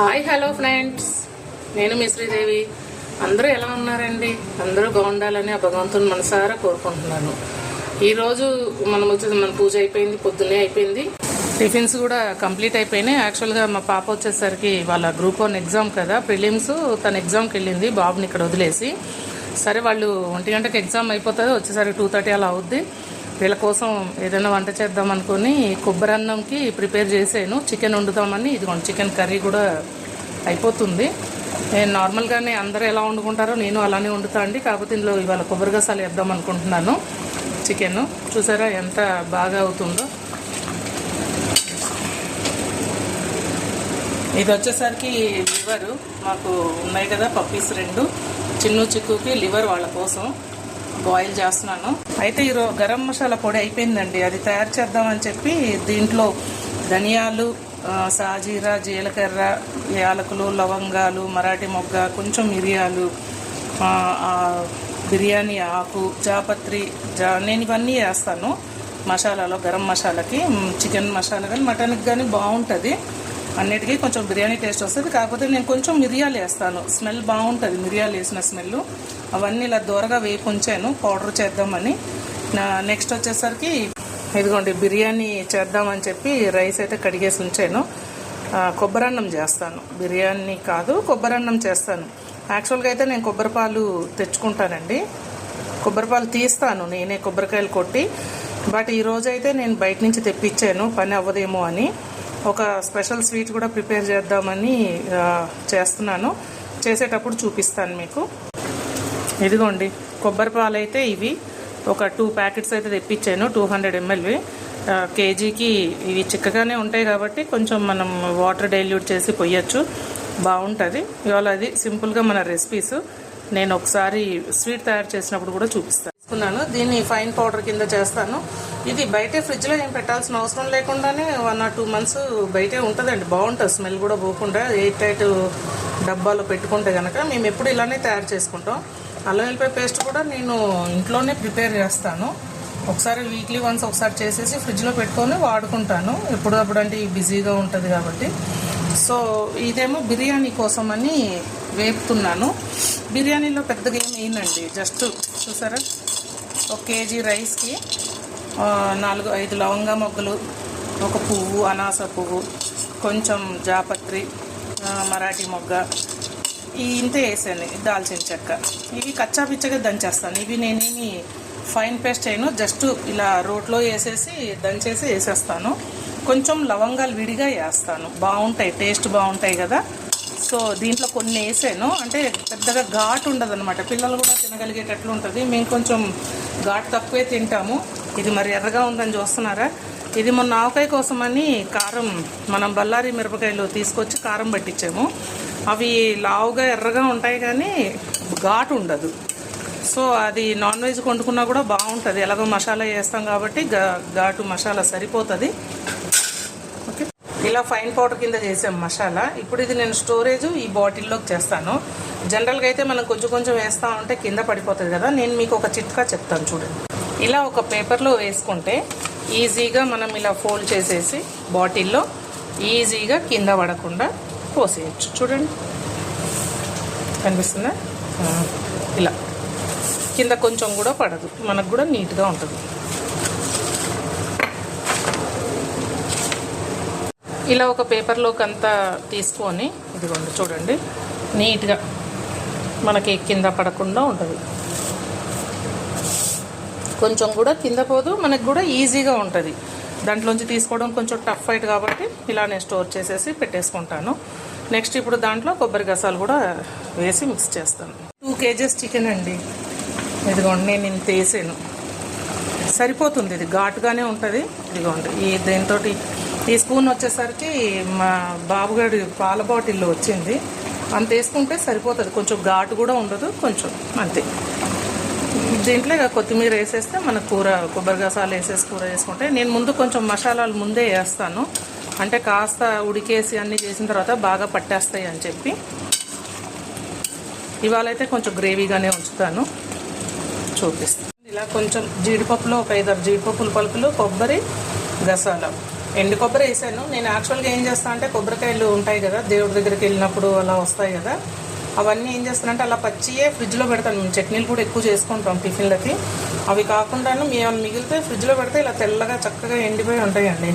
Hi hello friends. నేను మీ శ్రీదేవి. అందరూ ఎలా ఉన్నారండి? అందరూ బాగుండాలని ఆ భగవంతుని మనసారా కోరుకుంటున్నాను. ఈరోజు మనం వచ్చేసి మన పూజ అయిపోయింది పొద్దున్నే అయిపోయింది. టిఫిన్స్ కూడా కంప్లీట్ అయిపోయినాయి. యాక్చువల్గా మా పాప వచ్చేసరికి వాళ్ళ గ్రూప్ వన్ ఎగ్జామ్ కదా ప్రిలిమ్స్. తన ఎగ్జామ్కి వెళ్ళింది బాబుని ఇక్కడ వదిలేసి. సరే వాళ్ళు ఒంటి గంటకి ఎగ్జామ్ అయిపోతుంది వచ్చేసరికి టూ థర్టీ అలా అవుద్ది. వీళ్ళ కోసం ఏదైనా వంట చేద్దాం అనుకుని కొబ్బరి అన్నంకి ప్రిపేర్ చేసాను చికెన్ వండుదామని ఇదిగోండి చికెన్ కర్రీ కూడా అయిపోతుంది. నేను నార్మల్గానే అందరూ ఎలా వండుకుంటారో నేను అలానే వండుతా అండి. కాకపోతే ఇందులో ఇవాళ కొబ్బరి గసాలు వేద్దాం అనుకుంటున్నాను చికెన్. చూసారా ఎంత బాగా అవుతుందో. ఇది వచ్చేసరికి లివరు. మాకు ఉన్నాయి కదా పప్పీస్ రెండు. చిన్ను చిక్కుకి లివర్ వాళ్ళ కోసం. బాయిల్ చేస్తున్నాను. అయితే ఈరోజు గరం మసాలా పొడి అయిపోయిందండి. అది తయారు చేద్దామని చెప్పి దీంట్లో ధనియాలు సాజీరా జీలకర్ర యాలకులు లవంగాలు మరాఠీ మొగ్గ కొంచెం మిరియాలు బిర్యానీ ఆకు జాపత్రి జా నేను ఇవన్నీ వేస్తాను. మసాలాలో గరం మసాలాకి చికెన్ మసాలా కానీ మటన్కి కానీ బాగుంటుంది. అన్నిటికీ కొంచెం బిర్యానీ టేస్ట్ వస్తుంది. కాకపోతే నేను కొంచెం మిరియాలు వేస్తాను. స్మెల్ బాగుంటుంది మిరియాలు వేసిన స్మెల్ అవన్నీ ఇలా దూరగా వేపు ఉంచాను. పౌడర్ చేద్దామని. నా నెక్స్ట్ వచ్చేసరికి ఇదిగోండి బిర్యానీ చేద్దామని చెప్పి రైస్ అయితే కడిగేసి ఉంచాను. కొబ్బరన్నం చేస్తాను. బిర్యానీ కాదు కొబ్బరన్నం చేస్తాను. యాక్చువల్గా అయితే నేను కొబ్బరిపాలు తెచ్చుకుంటానండి. కొబ్బరిపాలు తీస్తాను నేనే కొబ్బరికాయలు కొట్టి. బట్ ఈరోజు అయితే నేను బయట నుంచి తెప్పించాను. పని అవ్వదేమో అని. ఒక స్పెషల్ స్వీట్ కూడా ప్రిపేర్ చేద్దామని చేస్తున్నాను. చేసేటప్పుడు చూపిస్తాను మీకు. ఇదిగోండి కొబ్బరి పాలు అయితే ఇవి. ఒక టూ ప్యాకెట్స్ అయితే తెప్పించాను టూ హండ్రెడ్ ఎంఎల్వి. కేజీకి ఇవి చిక్కగానే ఉంటాయి కాబట్టి కొంచెం మనం వాటర్ డైల్యూట్ చేసి పొయ్యొచ్చు. బాగుంటుంది. ఇవాళ అది సింపుల్గా మన రెసిపీస్. నేను ఒకసారి స్వీట్ తయారు చేసినప్పుడు కూడా చూపిస్తాను. తీసుకున్నాను. దీన్ని ఫైన్ పౌడర్ కింద చేస్తాను. ఇది బయటే ఫ్రిడ్జ్లో ఏం పెట్టాల్సిన అవసరం లేకుండానే వన్ ఆర్ టూ మంత్స్ బయటే ఉంటుందండి. బాగుంటుంది. స్మెల్ కూడా పోకుండా ఎయిట్ టైట్ డబ్బాలో పెట్టుకుంటే కనుక మేము ఎప్పుడు ఇలానే తయారు చేసుకుంటాం. అల్లం వెల్లిపాయ పేస్ట్ కూడా నేను ఇంట్లోనే ప్రిపేర్ చేస్తాను. ఒకసారి వీక్లీ వన్స్ ఒకసారి చేసేసి ఫ్రిడ్జ్లో పెట్టుకొని వాడుకుంటాను. ఎప్పుడప్పుడు అంటే బిజీగా ఉంటుంది కాబట్టి. సో ఇదేమో బిర్యానీ కోసం అని వేపుతున్నాను. బిర్యానీలో పెద్దగా ఏం వేయనండి. జస్ట్ చూసారా? ఒక కేజీ రైస్కి నాలుగు ఐదు లవంగ మొగ్గలు ఒక పువ్వు అనాస పువ్వు కొంచెం జాపత్రి మరాఠీ మొగ్గ. ఈ ఇంతే వేసాను దాల్చిన చెక్క. ఇవి కచ్చా పిచ్చగా దంచేస్తాను. ఇవి నేనేమి ఫైన్ పేస్ట్ చేయను జస్ట్ ఇలా రోట్లో వేసేసి దంచేసి వేసేస్తాను. కొంచెం లవంగాలు విడిగా వేస్తాను. బాగుంటాయి టేస్ట్ బాగుంటాయి కదా. సో దీంట్లో కొన్ని వేసాను. అంటే పెద్దగా ఘాటు ఉండదు అనమాట పిల్లలు కూడా తినగలిగేటట్లు ఉంటుంది. మేము కొంచెం ఘాటు తక్కువే తింటాము. ఇది మరి ఎర్రగా ఉందని చూస్తున్నారా? ఇది మొన్న ఆవకాయ కోసమని కారం మనం బల్లారి మిరపకాయలు తీసుకొచ్చి కారం పట్టించాము. అవి లావుగా ఎర్రగా ఉంటాయి కానీ ఘాటు ఉండదు. సో అది నాన్ వెజ్ వండుకున్నా కూడా బాగుంటుంది. ఎలాగో మసాలా వేస్తాం కాబట్టి ఘా- ఘాటు మసాలా సరిపోతుంది. ఓకే. ఇలా ఫైన్ పౌడర్ కింద చేసాం మసాలా. ఇప్పుడు ఇది నేను స్టోరేజ్ ఈ బాటిల్లోకి చేస్తాను. జనరల్గా అయితే మనం కొంచెం కొంచెం వేస్తా ఉంటే కింద పడిపోతుంది కదా. నేను మీకు ఒక చిట్కా చెప్తాను చూడండి. ఇలా ఒక పేపర్లో వేసుకుంటే ఈజీగా మనం ఇలా ఫోల్డ్ చేసేసి బాటిల్లో ఈజీగా కింద పడకుండా పోసేయచ్చు. చూడండి. కనిపిస్తుందా? ఇలా. కింద కొంచెం కూడా పడదు. మనకు కూడా నీట్గా ఉంటుంది. ఇలా ఒక పేపర్లోకి అంతా తీసుకొని ఇదిగోండి చూడండి. నీట్గా మనకి కింద పడకుండా ఉంటుంది. కొంచెం కూడా కింద పోదు మనకు కూడా ఈజీగా ఉంటుంది. దాంట్లోంచి తీసుకోవడం కొంచెం టఫ్ ఫైట్ కాబట్టి ఇలా నేను స్టోర్ చేసేసి పెట్టేసుకుంటాను. నెక్స్ట్ ఇప్పుడు దాంట్లో కొబ్బరి గసాలు కూడా వేసి మిక్స్ చేస్తాను. టూ కేజెస్ చికెన్ అండి. ఇదిగోండి నేను ఇంత వేసాను. సరిపోతుంది ఇది ఘాటుగానే ఉంటుంది. ఇదిగోండి ఈ దీంతో ఈ స్పూన్ వచ్చేసరికి మా బాబుగారి పాల బాటిల్లో వచ్చింది. అంత వేసుకుంటే సరిపోతుంది కొంచెం ఘాటు కూడా ఉండదు కొంచెం అంతే. దీంట్లో ఇక కొత్తిమీర వేసేస్తే మన కూర కొబ్బరి గసాలు వేసేసి కూర వేసుకుంటే నేను ముందు కొంచెం మసాలాలు ముందే వేస్తాను. అంటే కాస్త ఉడికేసి అన్నీ చేసిన తర్వాత బాగా పట్టేస్తాయి అని చెప్పి. ఇవాళ అయితే కొంచెం గ్రేవీగానే ఉంచుతాను. చూపిస్తాను. ఇలా కొంచెం జీడిపప్పులో ఒక ఐదారు జీడిపప్పుల పలుకులు కొబ్బరి గసాల. ఎండు కొబ్బరి వేసాను. నేను యాక్చువల్గా ఏం చేస్తాను అంటే కొబ్బరికాయలు ఉంటాయి కదా దేవుడి దగ్గరికి వెళ్ళినప్పుడు అలా వస్తాయి కదా. అవన్నీ ఏం చేస్తానంటే అలా పచ్చియే ఫ్రిడ్జ్లో పెడతాను. మేము చట్నీలు కూడా ఎక్కువ చేసుకుంటాం టిఫిన్లకి. అవి కాకుండా మేము మిగిలితే ఫ్రిడ్జ్లో పెడితే ఇలా తెల్లగా చక్కగా ఎండిపోయి ఉంటాయండి.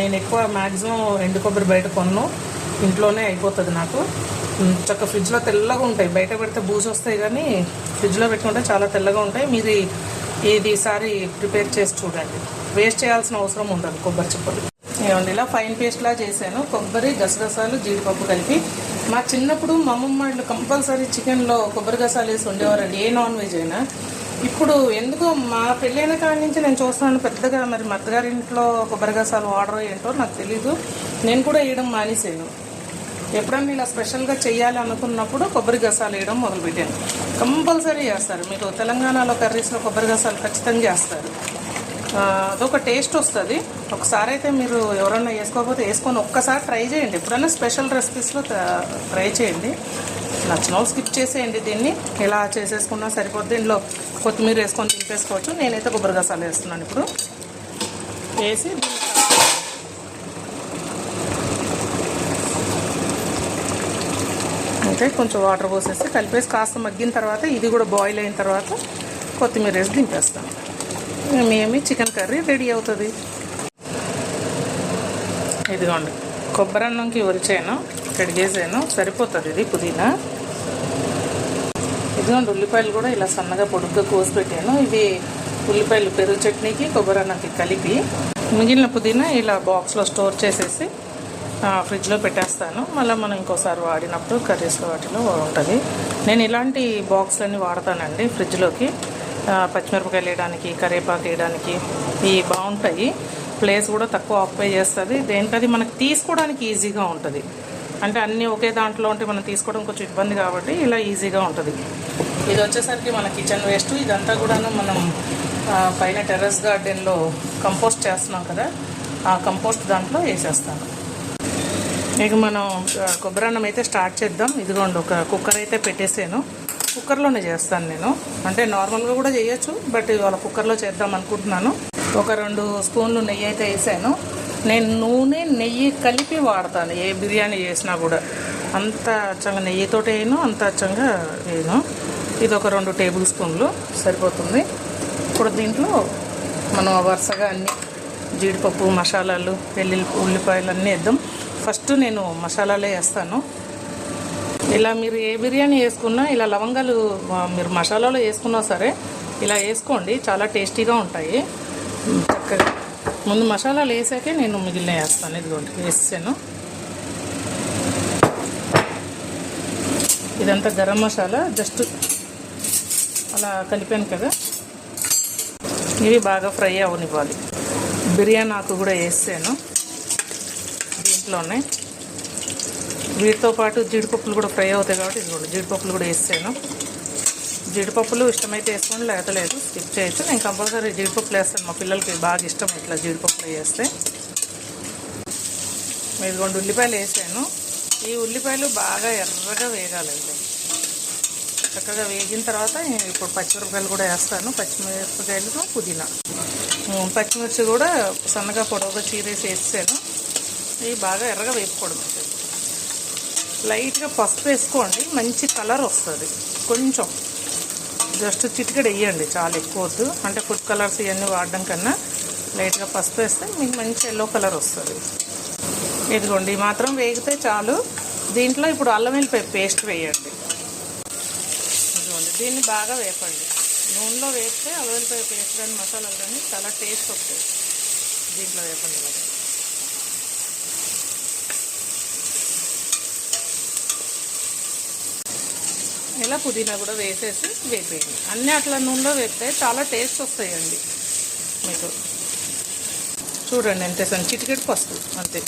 నేను ఎక్కువ మ్యాక్సిమం ఎండు కొబ్బరి బయట కొన్ను. ఇంట్లోనే అయిపోతుంది నాకు. చక్క ఫ్రిడ్జ్లో తెల్లగా ఉంటాయి. బయట పెడితే బూజు వస్తాయి కానీ ఫ్రిడ్జ్లో పెట్టుకుంటే చాలా తెల్లగా ఉంటాయి. మీరు ఇది ఈసారి ప్రిపేర్ చేసి చూడండి. వేస్ట్ చేయాల్సిన అవసరం ఉండదు కొబ్బరి చిప్పలు. ఏమండి ఇలా ఫైన్ పేస్ట్లా చేశాను. కొబ్బరి గసగసాలు జీడిపప్పు కలిపి మా చిన్నప్పుడు మా అమ్మమ్మ వాళ్ళు కంపల్సరీ చికెన్లో కొబ్బరి గసాలు వేసి ఉండేవారండి ఏ నాన్ వెజ్ అయినా. ఇప్పుడు ఎందుకో మా పెళ్ళైన కాడి నుంచి నేను చూస్తున్నాను పెద్దగా. మరి మా అత్తగారింట్లో కొబ్బరి గసాలు ఆర్డర్ ఏంటో నాకు తెలీదు. నేను కూడా వేయడం మానేసాను ఎప్పుడన్నా ఇలా స్పెషల్గా చేయాలి అనుకున్నప్పుడు కొబ్బరి గసాలు వేయడం మొదలుపెట్టాను. కంపల్సరీ చేస్తారు. మీకు తెలంగాణలో కర్రీస్లో కొబ్బరి గసాలు ఖచ్చితంగా చేస్తారు. అదొక టేస్ట్ వస్తుంది. ఒకసారి అయితే మీరు ఎవరన్నా వేసుకోకపోతే వేసుకొని ఒక్కసారి ట్రై చేయండి. ఎప్పుడైనా స్పెషల్ రెసిపీస్లో ట్రై చేయండి. నచ్చిన వాళ్ళు స్కిప్ చేసేయండి దీన్ని. ఇలా చేసేసుకున్నా సరిపోద్ది. దీనిలో కొత్తిమీర వేసుకొని తింపేసుకోవచ్చు నేనైతే కొబ్బరి గసాలు వేస్తున్నాను ఇప్పుడు. వేసి అంటే కొంచెం వాటర్ పోసేసి కలిపేసి కాస్త మగ్గిన తర్వాత ఇది కూడా బాయిల్ అయిన తర్వాత కొత్తిమీర వేసి దింపేస్తాను. మేమి చికెన్ కర్రీ రెడీ అవుతుంది. ఇదిగోండి కొబ్బరి అన్నంకి ఉరిచాను కడిగేసాను సరిపోతుంది ఇది పుదీనా. ఇదిగోండి ఉల్లిపాయలు కూడా ఇలా సన్నగా పొడుగ్గా కోసి పెట్టాను. ఇవి ఉల్లిపాయలు పెరుగు చట్నీకి కొబ్బరి అన్నంకి కలిపి మిగిలిన పుదీనా ఇలా బాక్స్లో స్టోర్ చేసేసి ఫ్రిడ్జ్లో పెట్టేస్తాను. మళ్ళీ మనం ఇంకోసారి వాడినప్పుడు కర్రీస్లో వాటిలో ఉంటుంది. నేను ఇలాంటి బాక్స్లన్నీ వాడతానండి ఫ్రిడ్జ్లోకి. పచ్చిమిరపకాయలు వేయడానికి కరివేపాకు వేయడానికి ఇవి బాగుంటాయి. ప్లేస్ కూడా తక్కువ ఆక్యుపై చేస్తుంది. దేనికది మనకు తీసుకోవడానికి ఈజీగా ఉంటుంది. అంటే అన్నీ ఒకే దాంట్లో ఉంటే మనం తీసుకోవడం కొంచెం ఇబ్బంది కాబట్టి ఇలా ఈజీగా ఉంటుంది. ఇది వచ్చేసరికి మన కిచెన్ వేస్ట్ ఇదంతా కూడాను మనం పైన టెర్రస్ గార్డెన్లో కంపోస్ట్ చేస్తున్నాం కదా. ఆ కంపోస్ట్ దాంట్లో వేసేస్తాను. ఇక మనం కొబ్బరి అన్నం అయితే స్టార్ట్ చేద్దాం. ఇదిగోండి ఒక కుక్కర్ అయితే పెట్టేసాను. కుక్కర్లోనే చేస్తాను నేను. అంటే నార్మల్గా కూడా చేయొచ్చు బట్ ఇవాళ కుక్కర్లో చేద్దాం అనుకుంటున్నాను. ఒక రెండు స్పూన్లు నెయ్యి అయితే వేసాను. నేను నూనె నెయ్యి కలిపి వాడతాను ఏ బిర్యానీ చేసినా కూడా. అంత అచ్చంగా నెయ్యితో వేయను అంత అచ్చంగా వేయను. ఇది ఒక రెండు టేబుల్ స్పూన్లు సరిపోతుంది. ఇప్పుడు దీంట్లో మనం వరుసగా అన్ని జీడిపప్పు మసాలాలు వెల్లుల్లి ఉల్లిపాయలు అన్నీ వేద్దాం. ఫస్ట్ నేను మసాలాలే వేస్తాను. ఇలా మీరు ఏ బిర్యానీ వేసుకున్నా ఇలా లవంగాలు మీరు మసాలాలో వేసుకున్నా సరే ఇలా వేసుకోండి. చాలా టేస్టీగా ఉంటాయి. చక్కగా. ముందు మసాలాలు వేసాకే నేను మిగిలిన వేస్తాను. ఇదిగోండి వేసాను ఇదంతా గరం మసాలా. జస్ట్ అలా కలిపాను కదా. ఇవి బాగా ఫ్రై అవనివ్వాలి. బిర్యానీ ఆకు కూడా వేసాను. దీంట్లోనే వీటితో పాటు జీడిపప్పులు కూడా ఫ్రై అవుతాయి కాబట్టి ఇదిగోండి జీడిపప్పులు కూడా వేసాను. జీడిపప్పులు ఇష్టమైతే వేసుకోండి లేకపోతే లేదు స్కిప్ చేయొచ్చు. నేను కంపల్సరీ జీడిపప్పులు వేస్తాను మా పిల్లలకి బాగా ఇష్టం ఇట్లా జీడిపప్పులు వేస్తే. ఇదిగోండి ఉల్లిపాయలు వేసాను. ఈ ఉల్లిపాయలు బాగా ఎర్రగా వేగాలండి చక్కగా వేగిన తర్వాత ఇప్పుడు పచ్చిమిరపకాయలు కూడా వేస్తాను. పచ్చిమిరపకాయలు పుదీనా. పచ్చిమిర్చి కూడా సన్నగా పొడవుగా చీరేసి వేసాను. ఇవి బాగా ఎర్రగా వేపుకోవడం లైట్గా పసుపు వేసుకోండి. మంచి కలర్ వస్తుంది. కొంచెం. జస్ట్ చిటికెడు వేయండి. చాలా ఎక్కువ వద్దు. అంటే ఫుడ్ కలర్స్ ఇవన్నీ వాడడం కన్నా లైట్గా పసుపు వేస్తే మీకు మంచి ఎల్లో కలర్ వస్తుంది. ఇదిగోండి. మాత్రం వేగితే చాలు. దీంట్లో ఇప్పుడు అల్లం వెల్లిపాయ పేస్ట్ వేయండి. ఇదిగోండి. దీన్ని బాగా వేపండి. నూనెలో వేస్తే అల్లం వెల్లిపాయ పేస్ట్ కానీ మసాలాలు కానీ చాలా టేస్ట్ వస్తాయి. దీంట్లో వేపండి ఇలా పుదీనా కూడా వేసేసి వేపేయండి. అన్నీ అట్లా నూనెలో వేపితే చాలా టేస్ట్ వస్తాయండి మీకు. చూడండి అంతే సార్ చిటికెట్ పసుపు అంతే.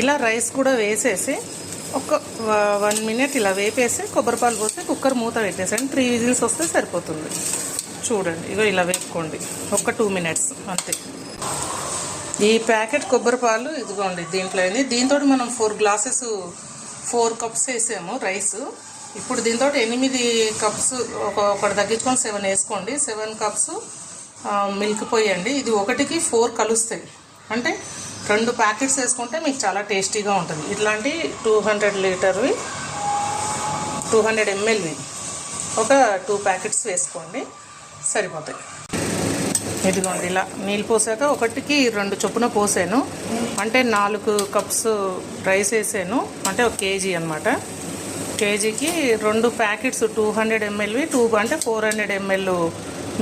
ఇలా రైస్ కూడా వేసేసి ఒక వన్ మినిట్ ఇలా వేపేసి కొబ్బరిపాలు పోస్తే పోసి కుక్కర్ మూత పెట్టేసండి. త్రీ విజిల్స్ వస్తే సరిపోతుంది. చూడండి ఇగో ఇలా వేపుకోండి. ఒక టూ మినిట్స్ అంతే. ఈ ప్యాకెట్ కొబ్బరి పాలు ఇదిగోండి దీంట్లో అయింది. దీంతో మనం ఫోర్ గ్లాసెస్ ఫోర్ కప్స్ వేసాము రైస్. ఇప్పుడు దీంతో ఎనిమిది కప్స్ ఒక ఒకటి తగ్గించుకొని సెవెన్ వేసుకోండి. సెవెన్ కప్స్ మిల్క్ పోయండి ఇది ఒకటికి ఫోర్ కలుస్తాయి. అంటే రెండు ప్యాకెట్స్ వేసుకుంటే మీకు చాలా టేస్టీగా ఉంటుంది. ఇట్లాంటి టూ హండ్రెడ్ లీటర్వి టూ హండ్రెడ్ ఎంఎల్వి ఒక టూ ప్యాకెట్స్ వేసుకోండి. సరిపోతాయి. ఇదిగోండి ఇలా నీళ్ళు పోసాక ఒకటికి రెండు చొప్పున పోసాను. అంటే నాలుగు కప్స్ రైస్ వేసాను. అంటే ఒక కేజీ అనమాట కేజీకి రెండు ప్యాకెట్స్ టూ హండ్రెడ్ ఎంఎల్వి టూ అంటే four hundred ML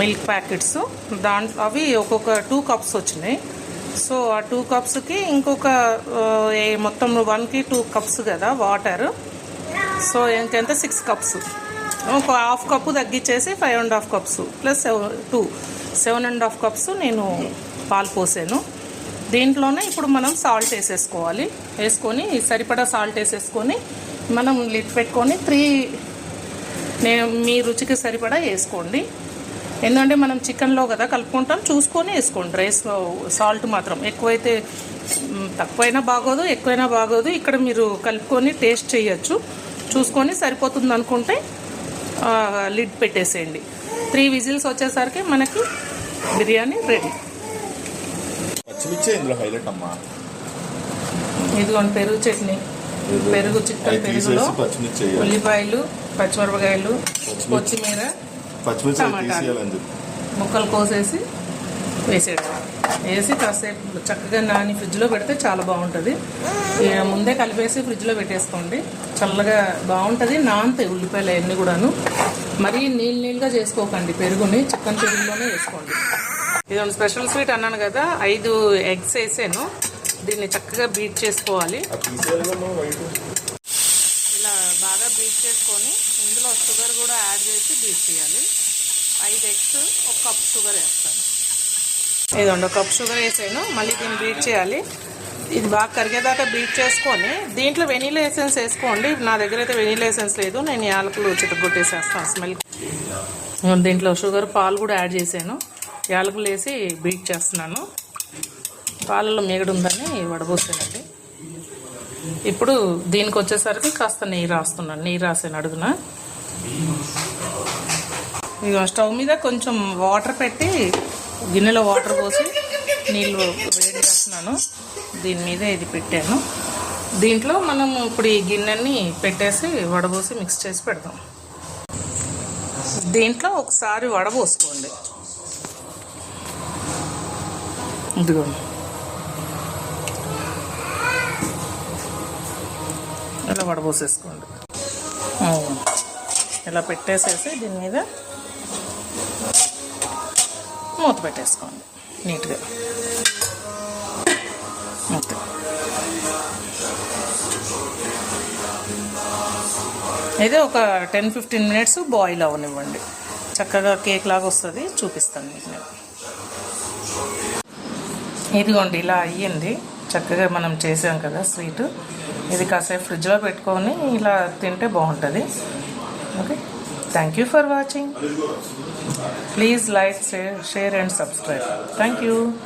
milk packets. దాంట్లో అవి ఒక్కొక్క టూ కప్స్ వచ్చినాయి. సో ఆ టూ కప్స్కి ఇంకొక మొత్తం వన్కి టూ కప్స్ కదా వాటర్. సో ఇంకెంత? Six cups. ఒక హాఫ్ కప్పు తగ్గించేసి five and half cups plus two. Seven and half cups నేను పాలు పోసాను. దీంట్లోనే ఇప్పుడు మనం సాల్ట్ వేసేసుకోవాలి. వేసుకొని సరిపడా సాల్ట్ వేసేసుకొని మనం లిట్ పెట్టుకొని త్రీ నేను మీ రుచికి సరిపడా వేసుకోండి. ఎందుకంటే మనం చికెన్లో కదా కలుపుకుంటాం చూసుకొని వేసుకోండి. రైస్ సాల్ట్ మాత్రం ఎక్కువైతే తక్కువైనా బాగోదు ఎక్కువైనా బాగోదు. ఇక్కడ మీరు కలుపుకొని టేస్ట్ చేయొచ్చు. చూసుకొని సరిపోతుంది అనుకుంటే లిడ్ పెట్టేసేయండి. త్రీ విజిల్స్ వచ్చేసరికి మనకి బిర్యానీ రెడీ ఇదిగోండి పెరుగు చట్నీ పెరుగు చికెన్ పెరుగులో. ఉల్లిపాయలు పచ్చిమిరపకాయలు. కొత్తిమీర టమాటాలు. ముక్కలు కోసేసి వేసేయడం వేసి కాసేపు చక్కగా నాని ఫ్రిడ్జ్లో పెడితే చాలా బాగుంటుంది. ఇక ముందే కలిపేసి ఫ్రిడ్జ్లో పెట్టేసుకోండి. చల్లగా బాగుంటుంది. నాంతే ఉల్లిపాయలు అవన్నీ కూడాను. మరీ నీళ్ళు నీళ్ళుగా చేసుకోకండి. పెరుగుని చికెన్ పెరుగులోనే వేసుకోండి. ఇది స్పెషల్ స్వీట్ అన్నాను కదా ఐదు ఎగ్స్ వేసాను. దీన్ని చక్కగా బీట్ చేసుకోవాలి. ఇలా బాగా బీట్ చేసుకొని ఇందులో షుగర్ కూడా యాడ్ చేసి బీట్ చేయాలి. ఐదు ఎగ్స్ ఒక కప్ షుగర్ వేస్తాను. ఇదండి ఒక కప్ షుగర్ వేసాను. మళ్ళీ దీన్ని బీట్ చేయాలి. ఇది బాగా కరిగేదాకా బీట్ చేసుకొని దీంట్లో వెనీలా ఎసెన్స్ వేసుకోండి. నా దగ్గర అయితే వెనీలా ఎసెన్స్ లేదు. నేను యాలకులు చితగొట్టేసేస్తాను స్మెల్ దీంట్లో షుగర్ పాలు కూడా యాడ్ చేశాను. యాలకులు వేసి బీట్ చేస్తున్నాను. పాలలో మేగడు ఉందని వడబోసానండి. ఇప్పుడు దీనికి వచ్చేసరికి కాస్త నెయ్యి రాస్తున్నాను. నెయ్యి రాసాను అడుగున. ఇక స్టవ్ మీద కొంచెం వాటర్ పెట్టి గిన్నెలో వాటర్ పోసి నీళ్ళు వేడి చేస్తున్నాను. దీని మీద ఇది పెట్టాను. దీంట్లో మనం ఇప్పుడు ఈ గిన్నెని పెట్టేసి వడబోసి మిక్స్ చేసి పెడదాం. దీంట్లో ఒకసారి వడబోసుకోండి. ఇదిగోండి. ఇలా వడబోసేసుకోండి. ఇలా పెట్టేసేసి దీని మీద మూత పెట్టేసుకోండి. నీట్గా. మూత. ఇది ఒక టెన్ ఫిఫ్టీన్ మినిట్స్ బాయిల్ అవ్వనివ్వండి చక్కగా కేక్ లాగా వస్తుంది చూపిస్తాను మీకు నేను. ఇదిగోండి ఇలా అయ్యింది. చక్కగా మనం చేసాం కదా స్వీట్. ఇది కాసేపు ఫ్రిడ్జ్లో పెట్టుకొని ఇలా తింటే బాగుంటుంది. Okay? Thank you for watching. Please like, share, share and subscribe. Thank you.